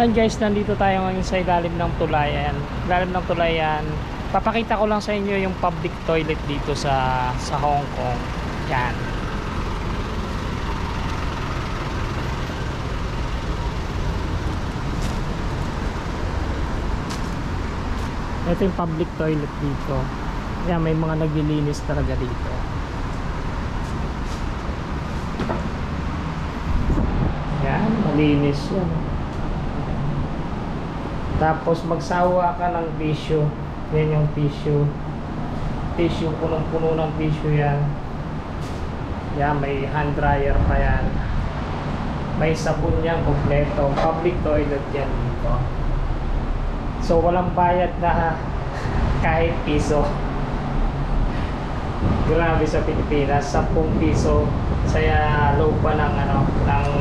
Yan guys, nandito tayo ngayon sa ilalim ng tulayan. Ilalim ng tulayan. Papakita ko lang sa inyo yung public toilet dito sa sa Hong Kong. Yan. Ito yung public toilet dito. Yan, may mga naglilinis talaga dito. Yan, malinis yan. Tapos magsawa ka ng tissue. Yan yung tissue. Tissue, punong-puno ng tissue yan. Yan, may hand dryer pa yan. May sabon yan kompleto. Public toilet yan dito. So walang bayad na kahit piso. Grabe sa Pilipinas, 10 piso sa loob pa ng ano ng.